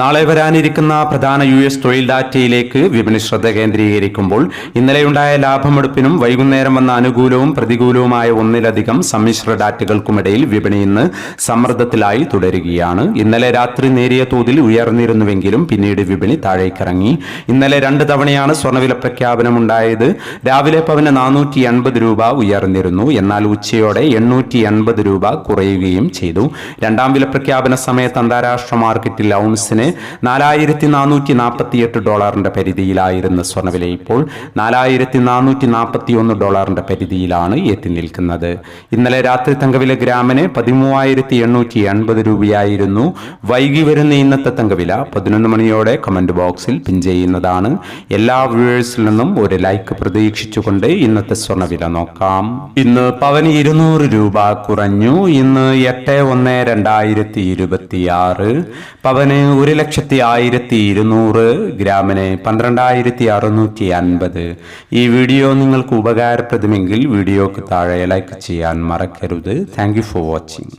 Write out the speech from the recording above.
നാളെ വരാനിരിക്കുന്ന പ്രധാന യു എസ് തൊഴിൽ ഡാറ്റയിലേക്ക് വിപണി ശ്രദ്ധ കേന്ദ്രീകരിക്കുമ്പോൾ ഇന്നലെയുണ്ടായ ലാഭമെടുപ്പിനും വൈകുന്നേരം വന്ന അനുകൂലവും പ്രതികൂലവുമായ ഒന്നിലധികം സമ്മിശ്ര ഡാറ്റകൾക്കുമിടയിൽ വിപണി ഇന്ന് സമ്മർദ്ദത്തിലായി തുടരുകയാണ്. ഇന്നലെ രാത്രി നേരിയ തോതിൽ ഉയർന്നിരുന്നുവെങ്കിലും പിന്നീട് വിപണി താഴേക്കിറങ്ങി. ഇന്നലെ രണ്ട് തവണയാണ് സ്വർണവില പ്രഖ്യാപനം ഉണ്ടായത് രാവിലെ പവന് നാനൂറ്റി എൺപത് രൂപ ഉയർന്നിരുന്നു. എന്നാൽ ഉച്ചയോടെ എണ്ണൂറ്റി എൺപത് രൂപ കുറയുകയും ചെയ്തു. രണ്ടാം വില പ്രഖ്യാപന സമയത്ത് അന്താരാഷ്ട്ര മാർക്കറ്റിൽ ഔൺസിന് നാലായിരത്തി നാനൂറ്റി നാൽപ്പത്തിയെട്ട് ഡോളറിന്റെ പരിധിയിലായിരുന്ന സ്വർണവില ഇപ്പോൾ നാലായിരത്തി നാനൂറ്റി നാൽപ്പത്തി ഒന്ന് ഡോളറിന്റെ പരിധിയിലാണ് എത്തി നിൽക്കുന്നത്. ഇന്നലെ രാത്രി തങ്കവില ഗ്രാമിന് പതിമൂവായിരത്തി എണ്ണൂറ്റി എൺപത് രൂപയായിരുന്നു. വൈകി വരുന്ന ഇന്നത്തെ തങ്കവില പതിനൊന്ന് മണിയോടെ കമന്റ് ബോക്സിൽ പിൻ ചെയ്യുന്നതാണ്. എല്ലാ വ്യൂവേഴ്സിൽ നിന്നും ഒരു ലൈക്ക് പ്രതീക്ഷിച്ചുകൊണ്ട് ഇന്നത്തെ സ്വർണവില നോക്കാം. ഇന്ന് പവന് ഇരുന്നൂറ് രൂപ കുറഞ്ഞു. ഇന്ന് എട്ട് ഒന്ന് രണ്ടായിരത്തി ഇരുപത്തിയാറ് പവന് ഒരു ലക്ഷത്തി ആയിരത്തി ഇരുന്നൂറ് ഗ്രാമിന് പന്ത്രണ്ടായിരത്തി അറുന്നൂറ്റി അൻപത്. ഈ വീഡിയോ നിങ്ങൾക്ക് ഉപകാരപ്രദമെങ്കിൽ വീഡിയോക്ക് താഴെ ലൈക്ക് ചെയ്യാൻ മറക്കരുത്. Thank for watching